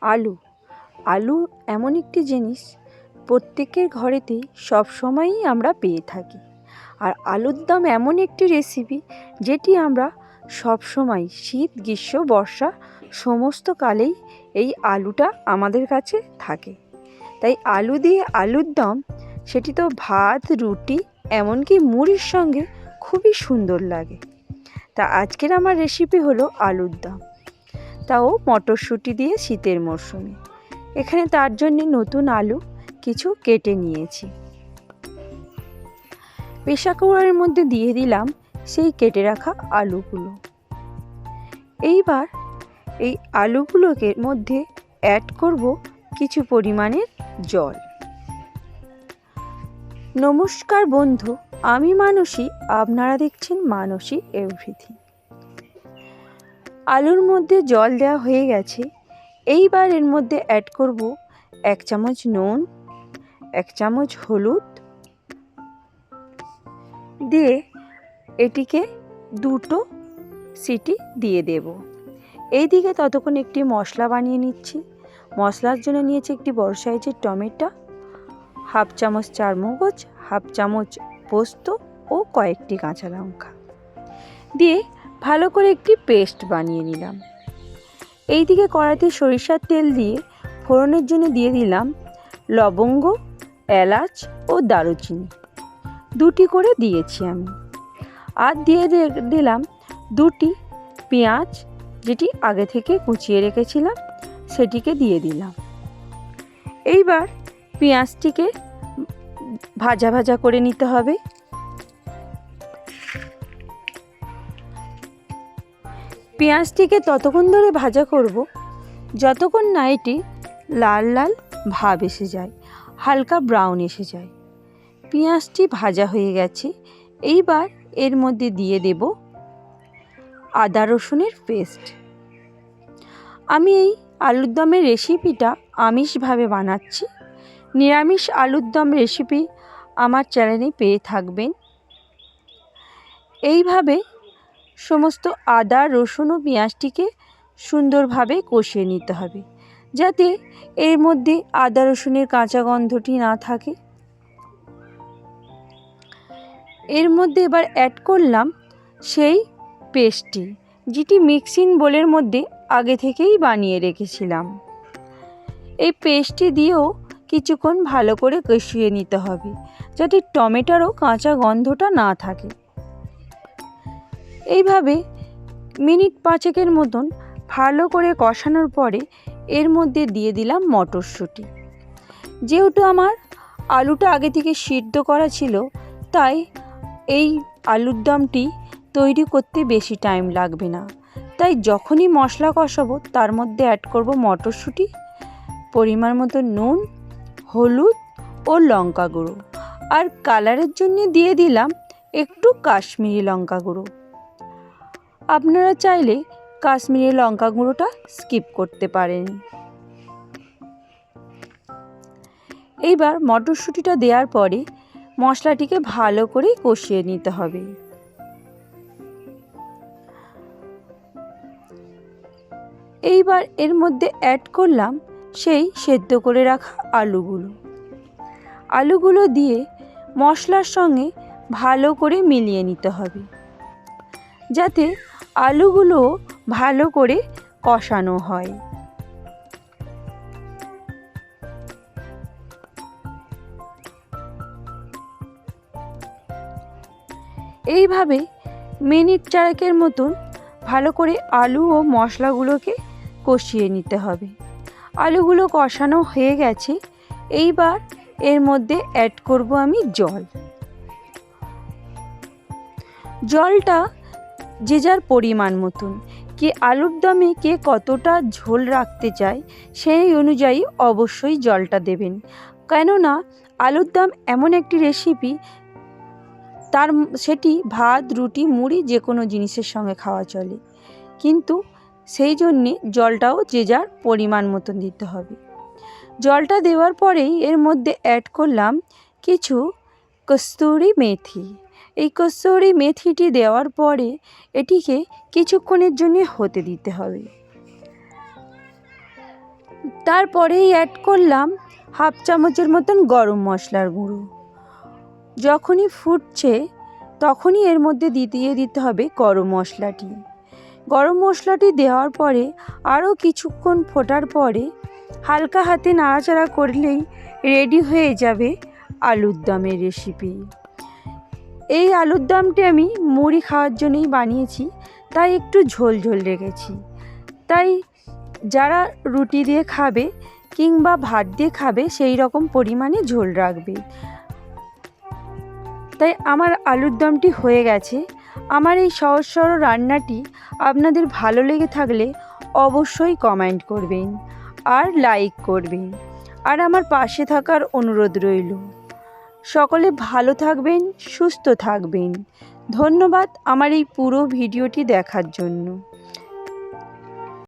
আলু। আলু এমন একটি জিনিস, প্রত্যেকের ঘরেতেই সব সময়ই আমরা পেয়ে থাকি। আর আলুর দম এমন একটি রেসিপি যেটি আমরা সব সময় শীত, গ্রীষ্ম, বর্ষা সমস্ত কালেই এই আলুটা আমাদের কাছে থাকে। তাই আলু দিয়ে আলুর দম, সেটি তো ভাত, রুটি, এমনকি মুড়ির সঙ্গে খুবই সুন্দর লাগে। তা আজকের আমার রেসিপি হলো আলুর দম। তাও মটরশুঁটি দিয়ে শীতের মরশুমে। এখানে তার জন্যে নতুন আলু কিছু কেটে নিয়েছি। প্রেশার কুকারের মধ্যে দিয়ে দিলাম সেই কেটে রাখা আলুগুলো। এইবার এই আলুগুলোকে মধ্যে অ্যাড করব কিছু পরিমাণের জল। নমস্কার বন্ধু, আমি মানসী। আপনারা দেখছেন মানসী এভরিথিং আলুর মধ্যে জল দেওয়া হয়ে গেছে। এইবার এর মধ্যে অ্যাড করব এক চামচ নুন, এক চামচ হলুদ দিয়ে এটিকে দুটো সিটি দিয়ে দেব। এইদিকে ততক্ষণ একটি মশলা বানিয়ে নিচ্ছি। মশলার জন্য নিয়েছি একটি বড় সাইজের টমেটো, হাফ চামচ চারমগজ, হাফ চামচ পোস্ত ও কয়েকটি কাঁচা লঙ্কা। দিয়ে ভালো করে একটি পেস্ট বানিয়ে নিলাম। এইদিকে কড়াইতে সরিষার তেল দিয়ে ফোড়নের জন্য দিয়ে দিলাম লবঙ্গ, এলাচ ও দারুচিনি। দুটি করে দিয়েছি আমি। আর দিয়ে দিলাম দুটি পেঁয়াজ, যেটি আগে থেকে কুচিয়ে রেখেছিলাম, সেটিকে দিয়ে দিলাম। এইবার পেঁয়াজটিকে ভাজা ভাজা করে নিতে হবে। পেঁয়াজটিকে ততক্ষণ ধরে ভাজা করব। যতক্ষণ না এটি লাল লাল ভাব এসে যায়, হালকা ব্রাউন এসে যায়। পেঁয়াজটি ভাজা হয়ে গেছে। এইবার এর মধ্যে দিয়ে দেব আদা রসুনের পেস্ট। আমি এই আলুর দমের রেসিপিটা আমিষভাবে বানাচ্ছি। নিরামিষ আলুর দম রেসিপি আমার চ্যানেলে পেয়ে থাকবেন। এইভাবে সমস্ত আদা, রসুন ও পেঁয়াজটিকে সুন্দরভাবে কষিয়ে নিতে হবে, যাতে এর মধ্যে আদা, রসুনের কাঁচা গন্ধটি না থাকে। এর মধ্যে এবার অ্যাড করলাম সেই পেস্টটি, যেটি মিক্সিং বোলের মধ্যে আগে থেকেই বানিয়ে রেখেছিলাম। এই পেস্টটি দিয়েও কিছুক্ষণ ভালো করে কষিয়ে নিতে হবে, যাতে টমেটোরও কাঁচা গন্ধটা না থাকে। এইভাবে মিনিট পাঁচেকের মতন ভালো করে কষানোর পরে এর মধ্যে দিয়ে দিলাম মটরশুঁটি। যেহেতু আমার আলুটা আগে থেকে সিদ্ধ করা ছিল, তাই এই আলুর দমটি তৈরি করতে বেশি টাইম লাগবে না। তাই যখনই মশলা কষাবো, তার মধ্যে অ্যাড করব মটরশুঁটি, পরিমাণ মতো নুন, হলুদ ও লঙ্কা গুঁড়ো। আর কালারের জন্য দিয়ে দিলাম একটু কাশ্মীরি লঙ্কা গুঁড়ো। আপনারা চাইলে কাশ্মীরি লঙ্কা গুঁড়োটা স্কিপ করতে পারেন। এইবার মটরশুঁটিটা দেওয়ার পরে মশলাটিকে ভালো করে কষিয়ে নিতে হবে। এইবার এর মধ্যে অ্যাড করলাম সেই সেদ্ধ করে রাখা আলুগুলো। আলুগুলো দিয়ে মশলার সঙ্গে ভালো করে মিলিয়ে নিতে হবে। যাতে আলুগুলো ভালো করে কষানো হয়। এইভাবে মিনিট চারেকের মতন ভালো করে আলু ও মশলাগুলোকে কষিয়ে নিতে হবে। আলুগুলো কষানো হয়ে গেছে, এইবার এর মধ্যে অ্যাড করব আমি জল। জলটা যে যার পরিমাণ মতন। কে আলুর দমে কে কতটা ঝোল রাখতে চায়, সেই অনুযায়ী অবশ্যই জলটা দেবেন। কেননা, আলুর দম এমন একটি রেসিপি তার সেটি ভাত, রুটি, মুড়ি যে কোনো জিনিসের সঙ্গে খাওয়া চলে। কিন্তু সেই জন্যে জলটাও যে যার পরিমাণ মতন দিতে হবে। জলটা দেওয়ার পরেই এর মধ্যে অ্যাড করলাম কিছু কস্তুরি মেথি। এই কস্তুরি মেথিটি দেওয়ার পরে এটিকে কিছুক্ষণের জন্য হতে দিতে হবে। তারপরেই অ্যাড করলাম হাফ চামচের মতন গরম মশলার গুঁড়ো। যখনই ফুটছে তখনই এর মধ্যে দিয়ে দিতে হবে গরম মশলাটি। গরম মশলাটি দেওয়ার পরে আরও কিছুক্ষণ ফোটার পরে হালকা হাতে নাড়াচাড়া করলেই রেডি হয়ে যাবে আলুর দমের রেসিপি এই আলুর দমটি আমি মুড়ি খাওয়ার জন্যই বানিয়েছি, তাই একটু ঝোল ঝোল রেখেছি। তাই যারা রুটি দিয়ে খাবে কিংবা ভাত দিয়ে খাবে সেই রকম পরিমাণে ঝোল রাখবে। তাই আমার আলুর দমটি হয়ে গেছে। আমার এই সহজ সরল রান্নাটি আপনাদের ভালো লেগে থাকলে অবশ্যই কমেন্ট করবেন আর লাইক করবেন। আর আমার পাশে থাকার অনুরোধ রইল। সকলে ভালো থাকবেন সুস্থ থাকবেন। ধন্যবাদ আমার এই পুরো ভিডিওটি দেখার জন্য।